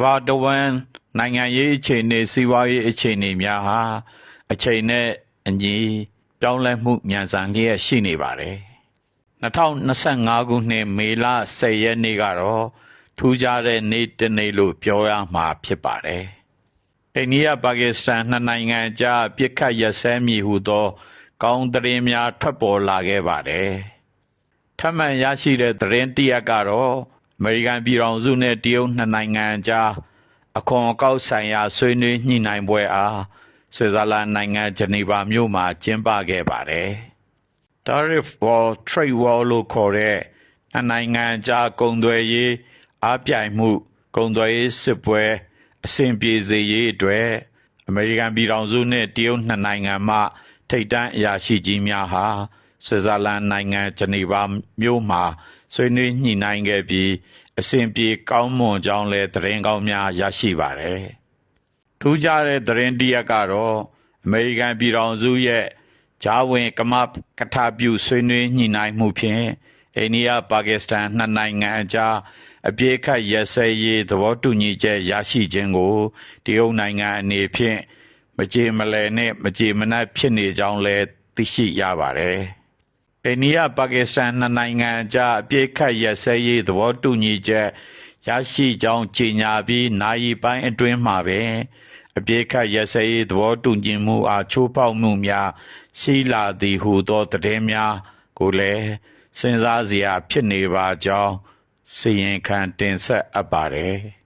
ဘာတဝန်နိုင်ငံရေးအခြေအနေစီးပွားရေးအခြေအနေများဟာအချိန်နဲ့အညီပြောင်းလဲမှုမြန်ဆန်လျက်ရှိနေပါတယ်2025ခုနှစ်မေလ10ရက်နေ့ကတော့ထူးခြားတဲ့နေ့တစ်နေ့လို့ပြောရမှာဖြစ်ပါတယ်အိန္ဒိယပါကစ္စတန်နှစ်နိုင်ငံကြားပြစ်ခတ်ရစဲမည်ဟုသော ကောင်းသတင်းများထွက်ပေါ်လာခဲ့ပါတယ်ထပ်မံရရှိတဲ့သတင်းတရက်ကတော့ အမေရိကန်ပြည်ထောင်စုနဲ့တရုတ်နှစ်နိုင်ငံကြားအခွန်အကောက်ဆိုင်ရာဆွေးနွေးညှိနှိုင်းပွဲအားဆွစ်ဇာလန်နိုင်ငံဂျနီဗာမြို့မှာကျင်းပခဲ့ပါတယ်။ Tariff War Trade War လို့ခေါ်တဲ့နှစ်နိုင်ငံကြားကုန်သွယ်ရေးအားပြိုင်မှုကုန်သွယ်ရေးစစ်ပွဲအဆင်ပြေစေရေးအတွက်အမေရိကန်ပြည်ထောင်စုနဲ့တရုတ်နှစ်နိုင်ငံမှ ထိပ်တန်းအရာရှိကြီးများဟာဆွစ်ဇာလန်နိုင်ငံဂျနီဗာမြို့မှာ ဆွေးနွေးညှိနှိုင်းခဲ့ပြီးအဆင်ပြေကောင်းမွန်ကြောင်းလည်းသတင်းကောင်းများရရှိပါတယ်။ထူးခြားတဲ့သတင်းတရက်ကတော့အမေရိကန်ပြည်ထောင်စုရဲ့ဂျာဝင်ကမကထပြုဆွေးနွေးညှိနှိုင်းမှုဖြင့်အိန္ဒိယပါကစ္စတန်နှစ်နိုင်ငံအကြားအပြည့်ခတ်ရစဲရေးသဘောတူညီချက်ရရှိခြင်းကိုတရုတ်နိုင်ငံအနေဖြင့်မကြေမလည်နဲ့မကြေမနပ်ဖြစ်နေကြောင်းလည်းသိရှိရပါတယ်။ အိန္ဒိယပါကစ္စတန်နှစ်နိုင်ငံကြားအပြည့်ခတ်ရစဲရေးသဘောတူညီချက်ရရှိကြောင်းကြေညာပြီးနိုင်ပိုင်းအတွင်းမှာပဲအပြည့်ခတ်ရစဲရေးသဘောတူညီမှုအားချိုးဖောက်မှုများရှိလာသည်ဟုသောသတင်းများကိုလည်းစဉ်းစားစရာဖြစ်နေပါကြောင်းစီရင်ခံတင်ဆက်အပ်ပါတယ်